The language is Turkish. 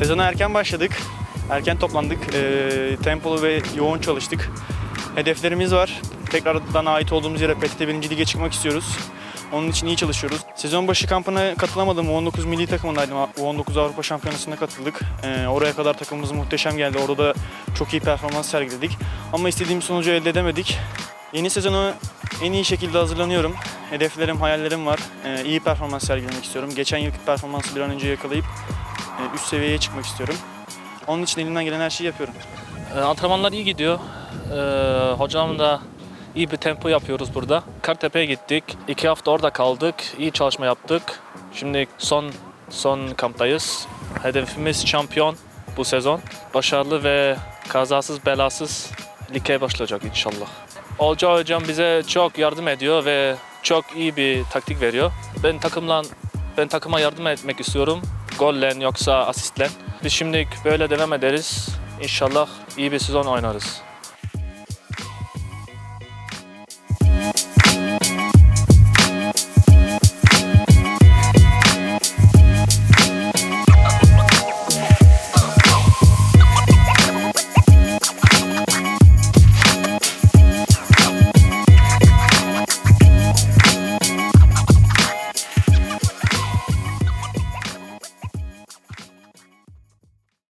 Sezona erken başladık. Erken toplandık. Ee, tempolu ve yoğun çalıştık. Hedeflerimiz var. Tekrardan ait olduğumuz yere PTT 1. Lig'e çıkmak istiyoruz. Onun için iyi çalışıyoruz. Sezon başı kampına katılamadım. U19 milli takımındaydım. U19 Avrupa Şampiyonası'na katıldık. Ee, oraya kadar takımımız muhteşem geldi. Orada da çok iyi performans sergiledik. Ama istediğimiz sonucu elde edemedik. Yeni sezonu en iyi şekilde hazırlanıyorum. Hedeflerim, hayallerim var. Ee, iyi performans sergilemek istiyorum. Geçen yılki performansı bir an önce yakalayıp e, üst seviyeye çıkmak istiyorum. Onun için elimden gelen her şeyi yapıyorum. Ee, Antrenmanlar iyi gidiyor. Ee, hocam da iyi bir tempo yapıyoruz burada. Kartepe'ye gittik. İki hafta orada kaldık. İyi çalışma yaptık. Şimdi son son kamptayız. Hedefimiz şampiyon bu sezon. Başarılı ve kazasız belasız lige başlayacak inşallah. Olca hocam bize çok yardım ediyor ve çok iyi bir taktik veriyor. Ben takımla ben takıma yardım etmek istiyorum. Golle yoksa asistle. Biz şimdi böyle devam ederiz. İnşallah iyi bir sezon oynarız.